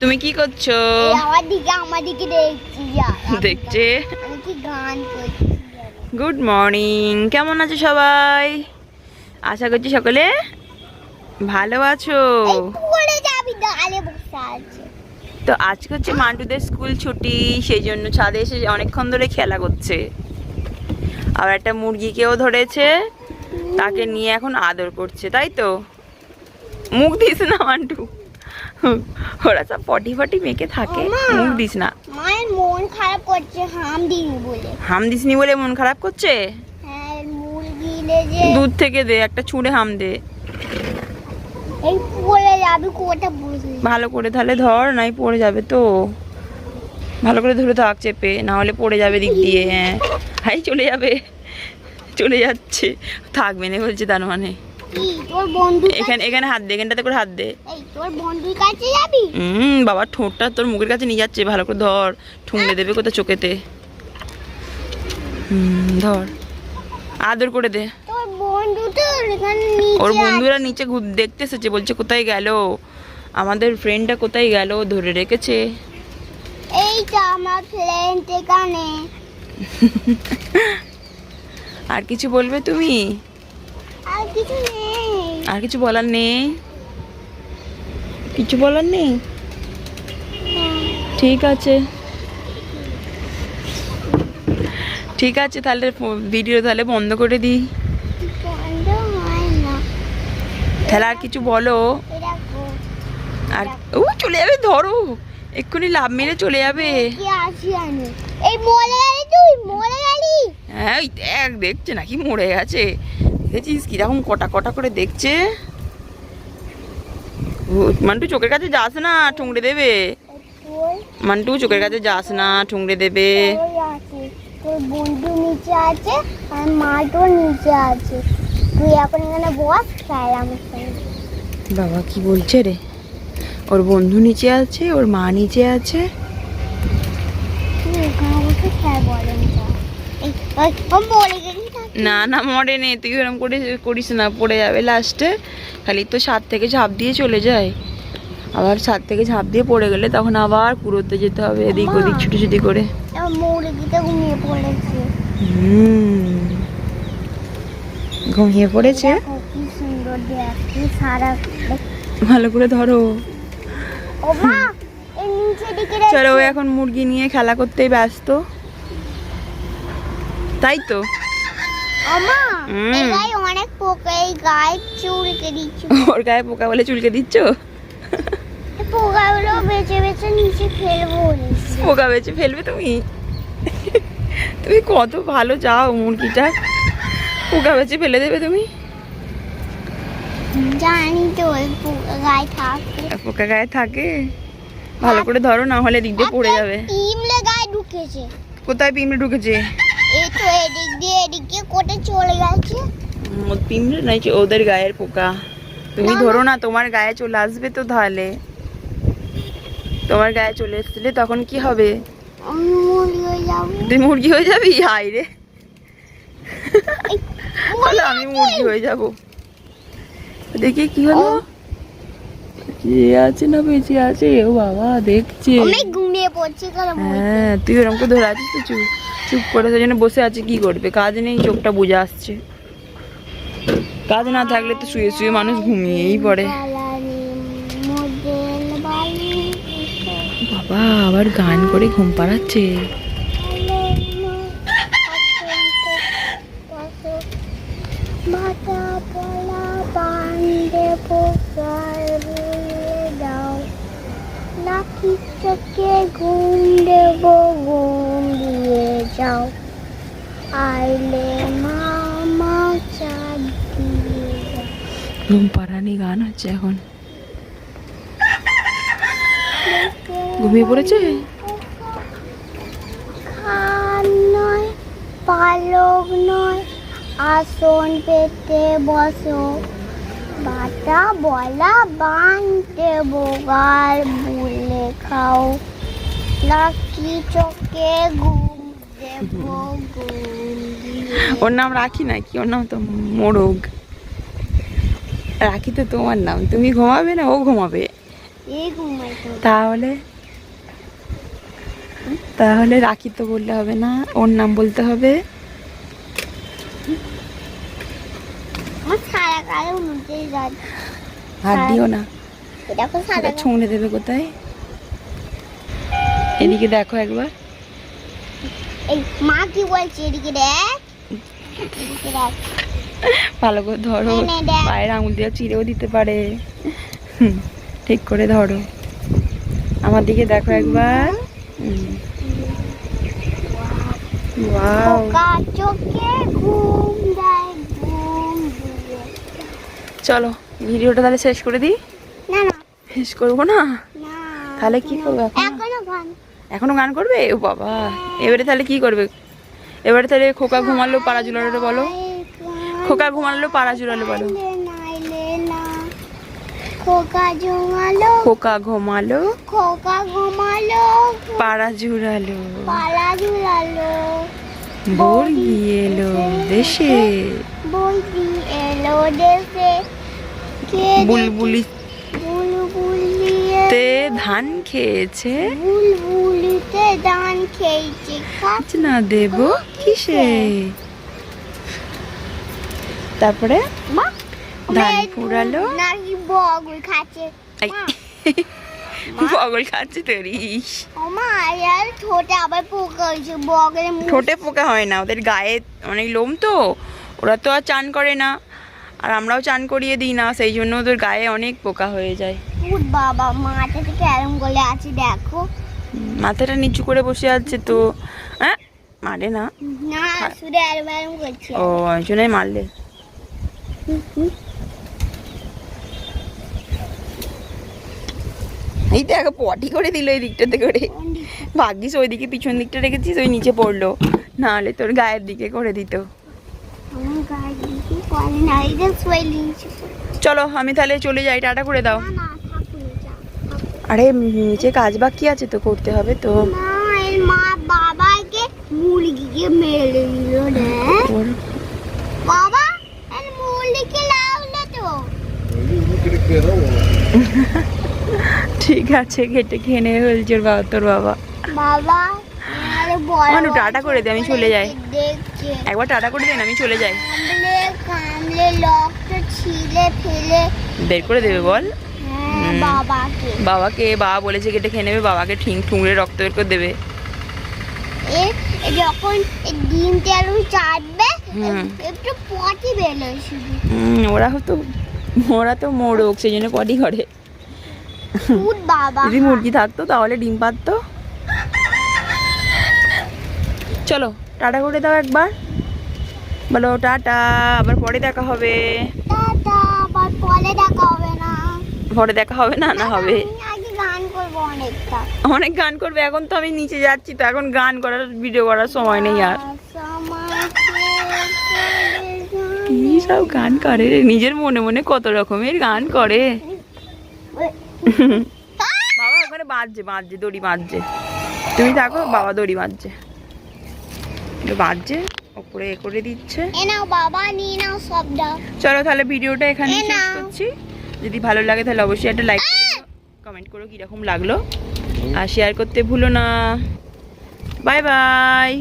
তুমি কি করছ? এই আমার দিকে আমার দিকে দেখছি দেখছে? আমি কি গান করছি গুড মর্নিং কেমন আছো সবাই? আশা করছি সকলে ভালো আছো। তো আজকে হচ্ছে মান্টুদের স্কুল ছুটি সেই জন্য ছাদে এসে অনেকক্ষণ ধরে খেলা করছে। আর একটা মুরগিকেও ধরেছে তাকে নিয়ে এখন আদর করছে তাই তো? মুখ দিস না মান্টু। ওরা সব পটি ফটি মেখে থাকে। মুখ দিস না। মায়ের মন খারাপ করছে হাম দিন বলে। হাম দিসনি বলে মন খারাপ করছে? হ্যাঁ দুধ থেকে দে একটা ছুঁড়ে হাম দে। এই পড়ে যাবি কোটা বুঝলি ভালো করে তাহলে ধর নাই পড়ে যাবে তো। ভালো করে ধরে থাক চেপে না হলে পড়ে যাবে দিক দিয়ে হ্যাঁ। হাই চলে যাবে চলে যাচ্ছে। থাকবে না বলছে তার মানে। এখানে এখানে হাত দে এখানটাতে করে হাত দে। হুম বাবা ঠোঁটটা তোর মুখের কাছে নিয়ে যাচ্ছে ভালো করে ধর। ঠুংলে দেবে কোথাও চোখেতে। হুম ধর। আদর করে দে। ওর বন্ধুরা নিচে ঘুর- দেখতে এসেছে বলছে কোথায় গেল? আমাদের ফ্রেন্ডটা কোথায় গেল? ধরে রেখেছে। এই আমার ফ্রেন্ড এখানে। আর কিছু বলবে তুমি? আর কিছু নেই। আর কিছু বলার নেই? কিছু বলার নেই? ঠিক আছে। ঠিক আছে তাহলে ভিডিও তাহলে বন্ধ করে দিই তাহলে আর কিছু বলো। আর ও চলে যাবে ধরো। এক্ষুনি লাভ মেরে চলে যাবে। কি আসি আমি? এই মরে গেলি তুই মরে গেলি। হ্যাঁ ওই দেখ দেখছে নাকি মরে গেছে। দেখেছিস? কীরকম কটা কটা করে দেখছে? মান্টু চোখের কাছে যাস না ঠুংড়ে দেবে। মান্টু চোখের কাছে যাস না ঠুংড়ে দেবে। বন্ধু নিচে আছে আর মা নিচে আছে। তুই এখন এখানে বস খেল আমার সঙ্গে। বাবা কি বলছে রে? ওর বন্ধু নিচে আছে ওর মা নিচে আছে। এখানে বসে খেল বলেন না না মরে নে তুই ওরকম করে করিস না পড়ে যাবে লাস্টে খালি তো ছাদ থেকে ঝাঁপ দিয়ে চলে যায়। আবার ছাদ থেকে ঝাঁপ দিয়ে পড়ে গেলে তখন আবার কুড়োতে যেতে হবে এদিক ওদিক ছুটি ছুটি করে। ঘুমিয়ে পড়েছে। ভালো করে ধরো। চলো ও এখন মুরগি নিয়ে খেলা করতেই ব্যস্ত। তাই তো? ওর গায়ে পোকা বলে চুলকে দিচ্ছ? পোকাগুলো নিচে ফেলব পোকা বেছে ফেলবে তুমি? তুমি কত ভালো চাও মুরগিটা। পোকা বেছে ফেলে দেবে তুমি? জানি তো ওই পোকা গায়ে থাকে। পোকা গায়ে থাকে? ভালো করে ধরো না হলে দিক দিয়ে পড়ে যাবে। গায়ে ঢুকেছে। কোথায় পিমড়ে ঢুকেছে? এই তো এদিক দিয়ে এদিক কোটে চলে গেছে। উম, পিমড়ে ওদের গায়ের পোকা। তুমি ধরো না তোমার গায়ে চলে আসবে তো তাহলে। তোমার গায়ে চলে এসেছিলে তখন কি হবে? তুই মুরগি হয়ে যাবি? হাই রে। আমি মুরগি! হয়ে যাব। দেখি কি হলো। কে আছে না বেঁচে আছে? ও বাবা দেখছে। ঘুমিয়ে পড়ছি হ্যাঁ তুই ওরকম করে ধরে আছিস তো চুপ চুপ করে সেই জন্য বসে আছে কি করবে? কাজ নেই চোখটা বুঝে আসছে। কাজ না থাকলে তো শুয়ে শুয়ে মানুষ ঘুমিয়েই পড়ে। বাবা আবার গান করে ঘুম পাড়াচ্ছে। ভাটা পলা বান্ধে পোকার বলে দাও চোখে ঘুম দেব ঘুম দিয়ে যাও। আইলে মামা চাঁদ দিয়ে ঘুম পাড়ানি গান হচ্ছে এখন। ঘুমিয়ে পড়েছে? খান নয় পালক নয় আসন পেতে বসো। বাটা বলা বানতে বোগার বলে খাও। লাকি চোখে ঘুম দেব ওর নাম রাখি নাকি? ওর নাম তো মোরগ। রাখি তো তোমার নাম। তুমি ঘুমাবে না ও ঘুমাবে। তাহলে? তাহলে রাখি তো বললে হবে না ওর নাম বলতে হবে? হাত দিও না ছুঁড়ে দেবে কোথায়? এদিকে দেখো একবার। মা কি বলছে এদিকে দেখ। ভালো করে ধরো। পায়ের আঙুল দিয়ে চিড়েও দিতে পারে। ঠিক করে ধরো। আমার দিকে দেখো একবার। চোখে ঘুম দেয় ঘুম দিয়ে চলো ভিডিওটা তাহলে শেষ করে দিই? না না। শেষ করব না? না তাহলে কি করব এখন? এখনও গান। এখনও গান করবে? ও বাবা। এবারে তাহলে কি করবে? এবারে তাহলে খোকা ঘুমালো পাড়া জুড়ালো বলো। খোকা ঘুমালো পাড়া জুড়ালো বলো। খোকা খোকা ঘুমালো খোকা ঘুমালো পাড়া জুড়ালো এলো দেশে। বলবি এলো দেশে। বুলবুলি। বুলবুলিয়ে তে ধান খেয়েছে। বুলবুলিতে দান খেয়েছে। কাক আজ না দেব কিসে? তারপরে মা ধান ফুরালো। নাকি বগল খাচ্ছে। বগল খাচ্ছে তৈরি ও মা আর ঠোঁটে আবার পোকা হয়েছে বগলে ঠোঁটে পোকা হয় না ওদের গায়ে অনেক লোম তো ওরা তো আর চান করে না। আর আমরাও চান করিয়ে দিই না সেই জন্য ওদের গায়ে অনেক পোকা হয়ে যায়। বাবা মাটা থেকে গলে আছে দেখো। মাথাটা নিচু করে বসে আছে তো। হ্যাঁ মারে না। ও ওই জন্যই মারলে। এই দেখো পটি করে দিল এই দিকটাতে করে। ভাগ্যিস ওই দিকে পিছন দিকটা রেখেছিস ওই নিচে পড়ল। নাহলে তোর গায়ের দিকে করে দিত। গায়ে চলো আমি তাহলে চলে যাই টাটা করে দাও। আরে নিচে কাজ বাকি আছে তো করতে হবে তো। মা বাবাকে মুরগিকে মেরে দিল রে। বাবা এর মুরগিকে লাগল তো। ঠিক আছে কেটে খেয়ে নেবে বলছে বাবা তোর বাবা। বাবা মানু, টাটা করে দে, আমি চলে যাই। একবার টাটা করে দেন আমি চলে যাই। কামলে কামলে ছিলে ফেলে। বের করে দেবে বল। হ্যাঁ বাবাকে। বাবাকে বাবা বলেছে কেটে খেয়ে নেবে বাবাকে ঠিং ঠুংরে রক্ত বের করে দেবে। যখন এ ডিম তেল চাটবে। একটু পটি বেরোয় শুধু। ওরা তো ওরা তো মোড়ক সেই জন্য পটি করে। যদি মুরগি থাকতো তাহলে ডিম পারতো চলো টাটা করে দাও একবার। বলো টাটা আবার পরে দেখা হবে। টাটা আবার পরে দেখা হবে না। পরে দেখা হবে না না হবে। অনেক গান করবে এখন তো আমি নিচে যাচ্ছি তো এখন গান করার ভিডিও করার সময় নেই আর। কি সব গান করে নিজের মনে মনে কত রকমের গান করে। বাবা ওখানে বাজছে বাজছে দড়ি বাজছে। তুমি থাকো বাবা দড়ি বাজছে। বাজছে। ওপরে এ করে দিচ্ছে। চলো তাহলে ভিডিওটা এখানে শেষ করছি। যদি ভালো লাগে তাহলে অবশ্যই একটা লাইক কমেন্ট করো কীরকম লাগল। আর শেয়ার করতে ভুলো না। Bye bye